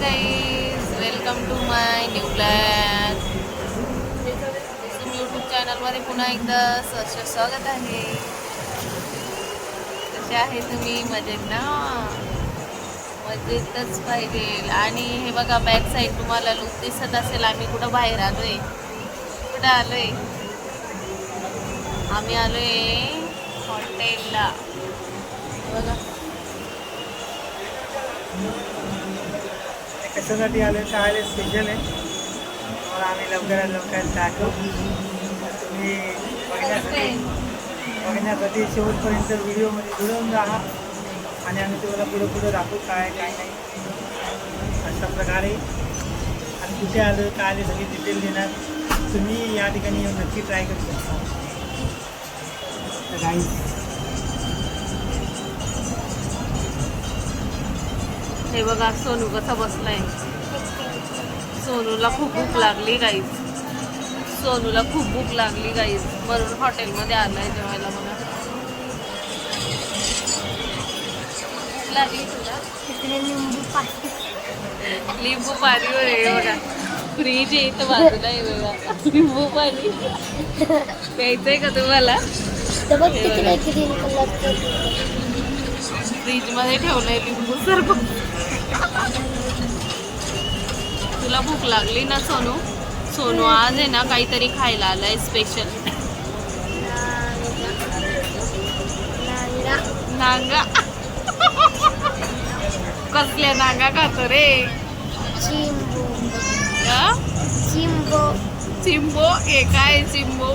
Guys welcome to my new blog YouTube चॅनलमध्ये पुन्हा एकदा सहर्ष स्वागत आहे. कसे आहे तुम्ही? मजेत ना? मजेतच पाहिजे. आणि हे बघा बॅक साईड तुम्हाला लुक दिसत असेल. आम्ही कुठं बाहेर आलोय? कुठं आलोय? आम्ही आलोय हॉटेलला बघा. कशासाठी आले काय आले स्पेशल आहे. तर आम्ही लवकरात लवकर टाकू तुम्ही बघण्यासाठी बघण्यासाठी शेवटपर्यंत व्हिडिओमध्ये जुळवून राहा. आणि आम्ही तुम्हाला पुढे पुढे दाखवू काय काय नाही. अशा प्रकारे. आणि कुठे आलो काय आले सगळी डिटेल देणार. तुम्ही या ठिकाणी येऊन नक्की ट्राय करू शकता. तर काही हे बघा सोनू कसा बसलाय. सोनूला खूप भूक लागली गाईज सोनूला खूप भूक लागली गाईज म्हणून हॉटेलमध्ये आलाय जेवायला बघा. लागली तुला? लिंबू पाणी. वगैरे बघा. फ्रीज इथं बाजूला आहे बघा. लिंबू पाणी. प्यायचंय का तुम्हाला? ग्रीन कलरचं फ्रीजमध्ये ठेवलंय लिंबू सरबत. तुला भूक लागली ना सोनू? सोनू आज आहे ना काहीतरी खायला आलाय स्पेशल नांगा. नांगा. कसल्या नांगा खातो रे? चिंबो? चिंबो. हे काय चिंबो?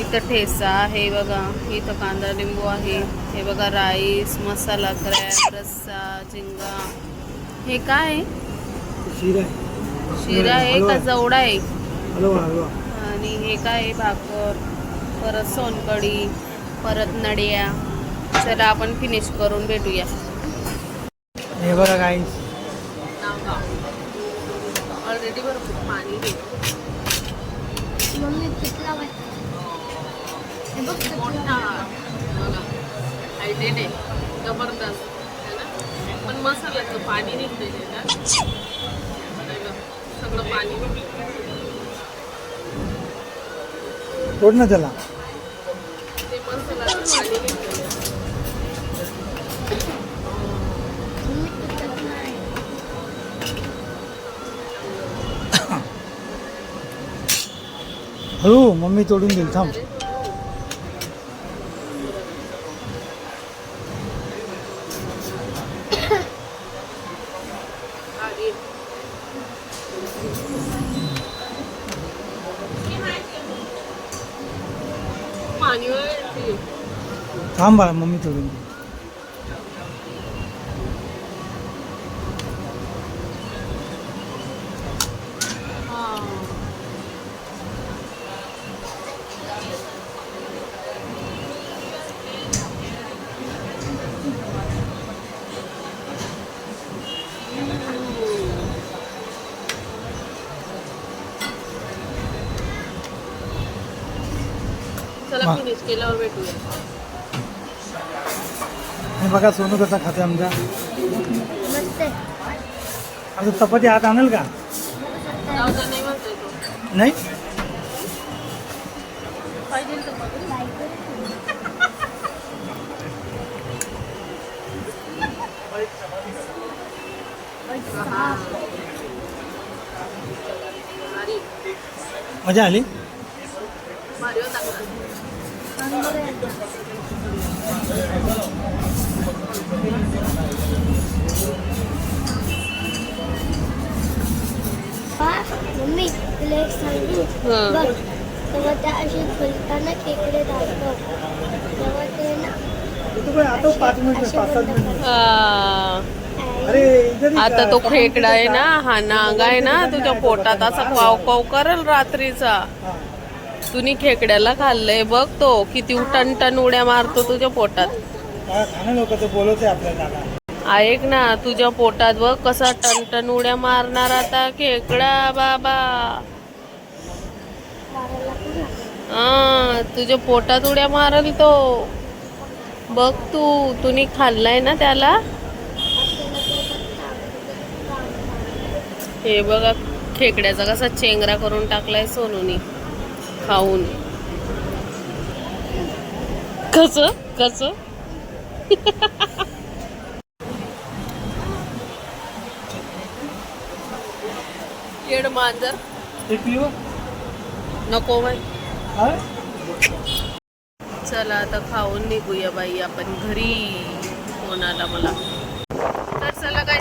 इथं ठेसा आहे बघा इथं कांदा लिंबू आहे हे बघा राईस मसाला क्रॅप रस्सा झिंगा. हे काय? शिरा शिरा आहे का जवडा आहे? आणि हे काय भाकर परत सोनकढी परत नड्या. चला आपण फिनिश करून भेटूया. हे बघा काही ऑलरेडी भरपूर पाणी. मम्मी मोठा बघा हायटेड आहे जबरदस्त है ना पण मसाल्याचं पाणी निघतंय त्याच्यात नाही सगळं पाणी तोड ना त्याला. ते मसाल्याचं पाणी निघतंय मम्मी हळू मम्मी तोडून देईल थांब. थांब बाळा मम्मी तोडून चला वा. फिनिश केल्यावर भेटूया हे बघा सोनू कसा खाते आमचा मस्त आहे. आता चपाती हात आणेल का जाऊ द्या, नाही म्हणतोय तो नाही पाहिजे तर मग. भारी मजा आली भारी होता का? आंबोळी आहे. पा, मम्मी तुला एक सांगू हं. बघ तेव्हा त्या अशी फुलताना खेकडे दाखव तेव्हा ते ना तू काय आता तो खेकडा आहे ना? हा नांग आहे ना तुझ्या पोटात असा क्वाव क्वाव करल रात्रीचा तुम्ही खेकड्याला खाल्लंय. बघ तो किती टन उड्या मारतो तुझ्या पोटात. लोक बोलवते आपल्याला ऐक ना तुझ्या पोटात बघ कसा टन उड्या मारणार आता खेकडा बाबा. हा तुझ्या पोटात उड्या मारल तो. बघ तू तुम्ही खाल्लाय ना त्याला? हे बघा खेकड्याचा कसा चेंगरा करून टाकलाय सोनूनी. खाऊन. कस? कस? येड मांजर. नको बाई. चला आता खाऊन निघूया बाई आपण घरी आला मला. तर चला काय